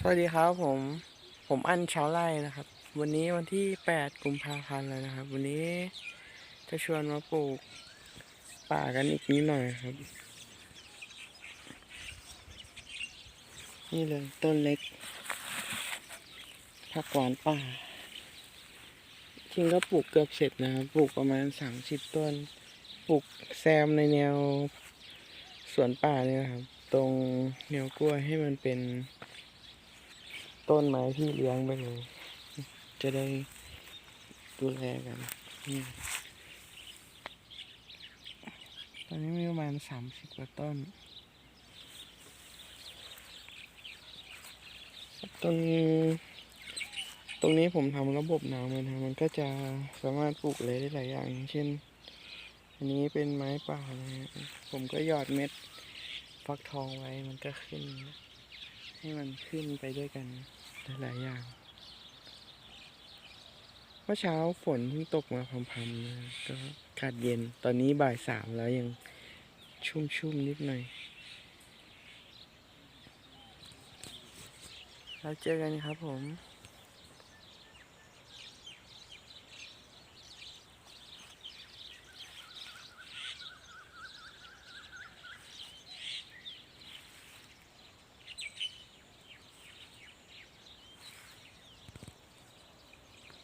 สวัสดีครับผม ผมอันชาวไร่นะครับ วันนี้วันที่ 8 กุมภาพันธ์แล้วนะครับ วันนี้จะชวนมาปลูกป่ากันอีกนิดหน่อยครับ นี่เลยต้นเล็กผักหวานป่าจริงก็ปลูกเกือบเสร็จนะครับปลูกประมาณ 30 ต้น ปลูกแซมในแนวสวนป่าเนี่ยนะครับ ตรงแนวกล้วยให้มันเป็น ต้นไม้ที่เลี้ยงไปเลย จะได้ดูแลกันนี่ตอนนี้มีประมาณสามสิบกว่าต้น ตรงตรงนี้ผมทำระบบน้ำมันนะมันก็จะสามารถปลูกอะไรได้หลายอย่าง เช่น อันนี้เป็นไม้ป่านะฮะผมก็หยอดเม็ดฟักทองไว้มันก็ขึ้น ให้มันขึ้นไปด้วยกันหลายๆอย่างเมื่อเช้าฝนเพิ่งตกมาพรำๆนะก็อากาศเย็นตอนนี้บ่ายสามแล้วยังชุ่มๆนิดหน่อย แล้วเจอกันครับผม